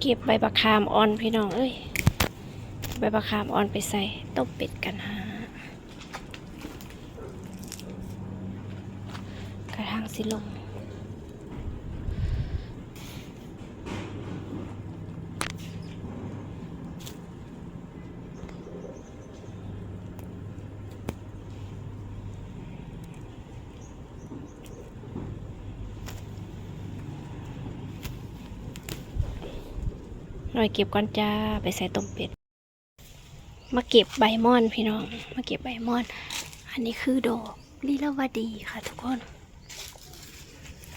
เก็บใบบักขามอ่อนพี่น้องเอ้ยใบบักขามอ่อนไปใส่ต้มเป็ดกันฮะกระทางสิลง หน่อยเก็บก่อนจ้าไปใส่ต้มเป็ด มาเก็บใบม่อนพี่น้อง มาเก็บใบม่อน อันนี้คือดอกลีลาวดีค่ะทุกคน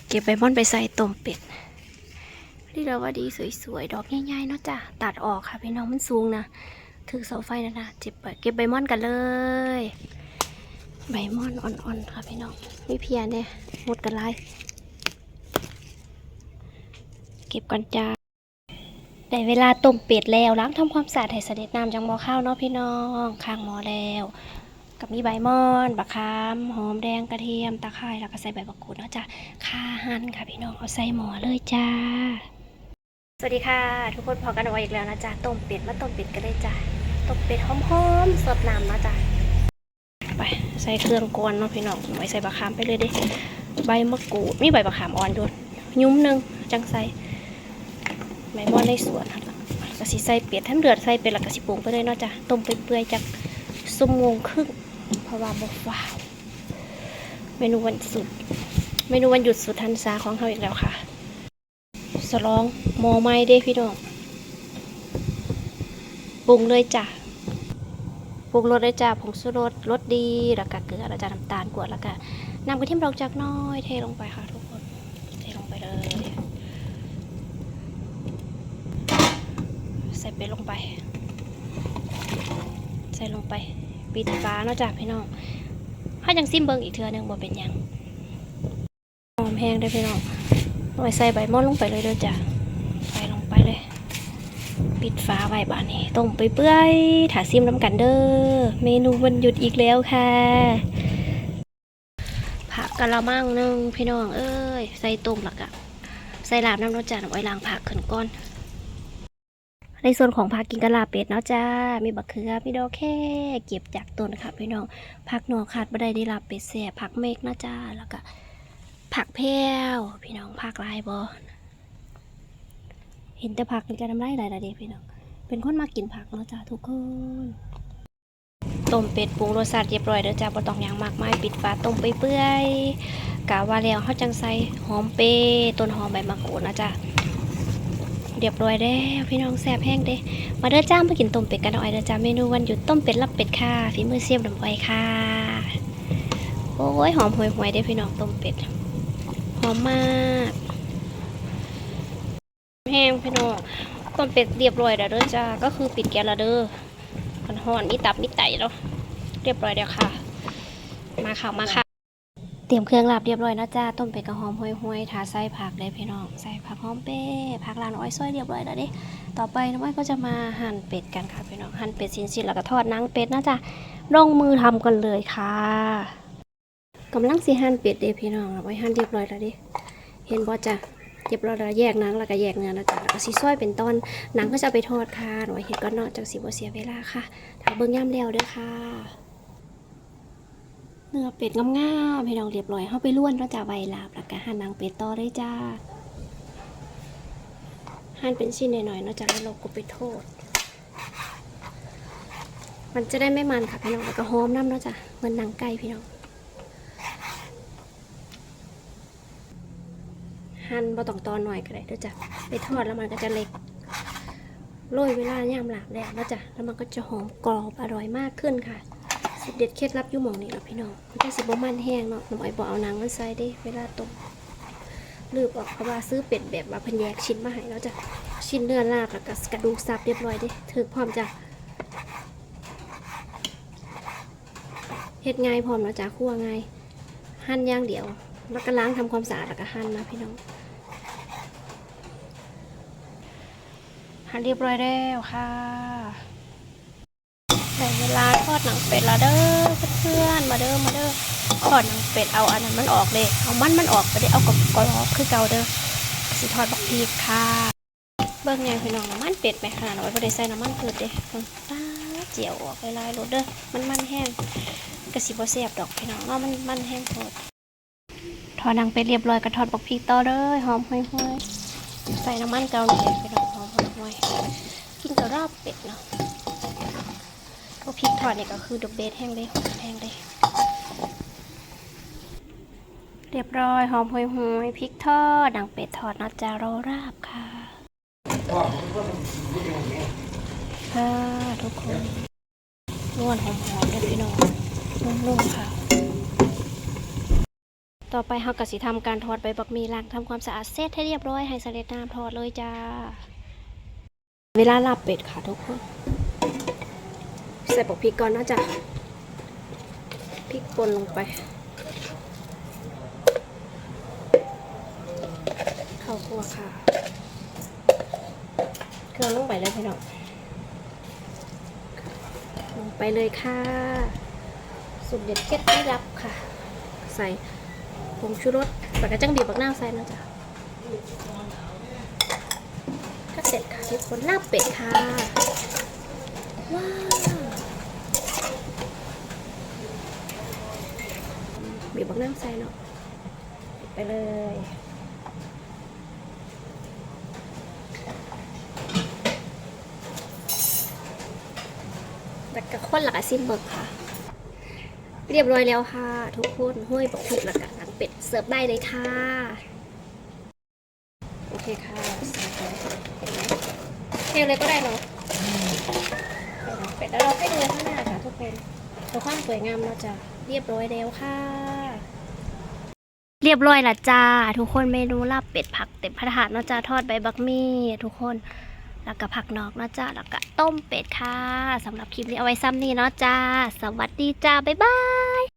เก็บใบม่อนไปใส่ต้มเป็ดลีลาวดีสวยๆ ดอกใหญ่ๆเนาะจ้ะตัดออกค่ะพี่น้องมันสูงนะถือเสาไฟนะนะเจ็บไปเก็บใบม่อนกันเลย ใบม่อนอ่อนๆค่ะพี่น้องไมีเพียเนี่ยหมดกันไรเก็บก่อนจ้า ได้เวลาต้มเป็ดแล้วล้างทำความสะอาดให้เสด็จน้ำจังหม้อข้าวเนาะพี่น้องข้างหม้อแล้วกับมีใบมอนบักขามหอมแดงกระเทียมตะไคร้แล้วก็ใส่ใบมะกรูดเนาะจ้ะข่าหั่นค่ะพี่น้องเอาใส่หม้อเลยจ้า สวัสดีค่ะ ทุกคนพอกันเอาไว้อีกแล้วนะจ๊ะต้มเป็ดมาต้มเป็ดกันเลยจ้ะต้มเป็ดหอมๆสดน้ำนะจ้ะไปใส่เครื่องกวนเนาะพี่น้องไว้ใส่บักขามไปเลยด้ใบมะกรูดมีใบบักขามอ่อนด้วยยุ้มหนึ่งจังใส่ ใบมอนในสวนค่ะก็สิใส่เป็ดท่านเดือดใส่เป็ดแล้วก็สิปรุงไปเลยเนาะจ้ะต้มไปเปื่อยๆจากชั่วโมงครึ่งเพราะว่าบ่ฟ้าว เมนูวันสุด เมนูวันหยุดสุดทันซาของเราอีกแล้วค่ะ สลองมอไม้เด้พี่น้องปรุงเลยจ้ะปรุงรสเลยจ้ะผงชูรสรสดีแล้วก็เกลือแล้วจ้ะน้ำตาลกวดแล้วก็น้ำกระเทียมดอกจากน้อยเทลงไปค่ะทุกคน เทลงไปเลย ใส่เป็ดลงไป ใส่ลงไป ปิดฟ้าเนาะจ้ะพี่น้องถ้ายังซิมเบิงอีกเทือหนึงบ่เป็นยังหอมแห้งเด้พี่น้องเอาไว้ใส่ใบมอนลงไปเลยเด้อจ้ะใส่ลงไปเลย ปิดฟ้าไว้บานนี้ต้มไปเปื่อยถาซิมน้ำกันเด้อเมนูวันหยุดอีกแล้วค่ะผักกะละมังหนึงพี่น้องเอ้ยใส่ต้มละกะใส่ลาบน้ำรสจัดไว้ล้างผักขึ้นก้อน ในส่วนของผักกินกะลาเป็ดเนาะจ้า มีบักเขือ มีดอกแค่เก็บจากต้นค่ะพี่น้อง ผักหนอขาดบ่ได้ได้ลาบเป็ดแซ่บผักเมกเนาะจ้า แล้วก็ผักแพรวพี่น้องผักลายบอเห็นแต่ผักนี่ก็น้ำลายหลละเด้พี่น้อง เป็นคนมากินผักเนาะจ้าทุกคนต้มเป็ดปรุงรสชาติเรียบร้อยเด้อจ้าบ่ต้องหยังมากมายปิดฝาต้มไปเปื่อยกะว่าแล้วเฮาจังใส่หอมเปย์ต้นหอมใบมะกรูดนะจ้า เรียบร้อยแล้วพี่น้องแซ่บแห้งเด้ มาเด้อจ้ามากินต้มเป็ดกันหน่อยเด้อจ้าเมนูวันหยุดต้มเป็ดรับเป็ดค่ะฝีมือเสียบลำไว้ค่ะ โอ้ยหอมห่วยเด้อพี่น้องต้มเป็ด หอมมากแห้งพี่น้องต้มเป็ดเรียบร้อยแล้วเด้อจ้าก็คือปิดแก๊สแล้วเด้อมันหอนมีตับมีไตแล้วเรียบร้อยแล้วค่ะ มาค่ะมาค่ะ ตรียมเครื่องลาบเรียบร้อยนะจ้าต้มเป็ดกระหอมห้วยๆทาใส่ผักเลยพี่น้องใส่ผักหอมเป้ผักลานอ้อยซอยเรียบร้อยแล้วดิต่อไปน้องอ้อยก็จะมาหั่นเป็ดกันค่ะพี่น้องหั่นเป็ดชิ้นๆแล้วก็ทอดนังเป็ดนะจ้าลงมือทำกันเลยค่ะกำลังสิหั่นเป็ดเด้พี่น้องเอาไว้หั่นเรียบร้อยแล้วดิเห็นบ่จ้ะเรียบร้อยแล้วแยกนังแล้วก็แยกเนื้อแล้วจ้ะแล้วก็สิซอยเป็นตอนนังก็จะไปทอดค่ะหน่อยเห็ดก็นาะจังสิบ่เสียเวลาค่ะถ้าเบิ่งย่ำแล้วเด้อค่ะ เนื้อเป็ดงามๆให้น้องเรียบร้อยเข้าไปล้วนแล้วจ้าใบลาบแล้วก็หั่นนังเป็ดต่อเลยจ้าหั่นเป็นชิ้นหน่อยๆนาะจ้าแล้วเราก็ไปโทษ มันจะได้ไม่มันค่ะพี่น้องแล้วก็หอมน้ำเนาะจ้าเหมือนหนังไก่พี่น้อง หั่นบ่ต้องตอนหน่อยก็ได้เด้อจ้ะไปทอดแล้วมันก็จะเล็กโรยเวลาย่ามหลาบแล้วแล้วจ้ะแล้วมันก็จะหอมกรอบอร่อยมากขึ้นค่ะ สิเด็ดเคล็ดลับอยู่หมองนี่แหละพี่น้องมันจะสิบ่มันแห้งเนาะน้องอ้อยบอกเอาหนังมันใส่เด้เวลาต้มลืบออกเพราะว่าซื้อเป็ดแบบว่าเพิ่นแยกชิ้นมาให้แล้วจะชิ้นเนื้อลาบแล้วก็กระดูกสับเรียบร้อยเด้ถือพร้อมจ้ะเฮ็ดง่ายพร้อมเนาะจ้ะคั่วง่ายหั่นย่างเดียว แล้วก็ล้างทำความสะอาดแล้วก็หั่นนะพี่น้องหั่นเรียบร้อยแล้วค่ะ ได้เวลาทอดหนังเป็ดแล้วเด้อเพื่อนมาเด้อมาเด้อทอดหนังเป็ดเอาอันนั้นมันออกเลยเอามันมันออกไปได้เอากรอบกรอบคือเก่าเด้อสิทอดบักพีค่ะเบิ่งไงพี่น้องน้ำมันเป็ดไปค่ะเอาไว้บ่ได้ใส่น้ำมันเผือดเด้เบิ่งตาเจียวออกลายๆรสเด้อมันมันแห้งกระสิบ่แซ่บดอกพี่น้องเนาะมันมันแห้งโพดทอดหนังเป็ดเรียบร้อยก็ทอดบักพริกต่อเลยหอมห่วยๆใส่น้ำมันเกาหลีพี่น้องหอมห่วยๆกินกับราบเป็ดเนาะ พวกพริกทอดเนี่ยก็คือดอกเบสแห้งเลยหอมแห้งเลยเรียบร้อยหอมห่วยพริกทอดดังเป็ดทอดนาะจะรอราบค่ะค่ะทุกคนนวลหอมๆเลยพี่น้องนุ่มๆค่ะ ต่อไปเราก็สิทำการทอดใบบักมีล้างทำความสะอาดเสร็จให้เรียบร้อยให้เสด็จน้ำทอดเลยจ้า เวลาลาบเป็ดค่ะทุกคน ใส่ปกพริกก่อนนะจ๊ะพริกป่นลงไป ข้าวคั่วค่ะ เครื่องลงไปเลยพี่น้องลงไปเลยค่ะ สุดเด็ดเคล็ดไม่ลับค่ะ ใส่ผงชูรสปากกระจังบีบปักหน้าใส่นะจ๊ะก็เสร็จค่ะทุกคนลาบเป็ดค่ะ ว้าว บีบปักน้าวใส่เนาะไปเลยแล้วก็ข้นหลักซิมเบิกค่ะ เรียบร้อยแล้วค่ะ ทุกคนห้วยบอกผิดแล้วก็หนังเป็ดเสิร์ฟได้เลยค่ะ โอเคค่ะใส่ไปเทเลยก็ได้เนาะเป็ดแล้วเราให้ดูข้างหน้าค่ะทุกคนเพื่อความสวยงามเราจะ เรียบร้อยแล้วค่ะ เรียบร้อยละจ้า ทุกคนเมนูลาบเป็ดผักเต็มพระถาดเนาะจ้าทอดใบบักมี่ทุกคนแล้วก็ผักนอกเนาะจ้าแล้วก็ต้มเป็ดค่ะสำหรับคลิปนี้เอาไว้ซ้ำนี้เนาะจ้า สวัสดีจ้า บ๊ายบาย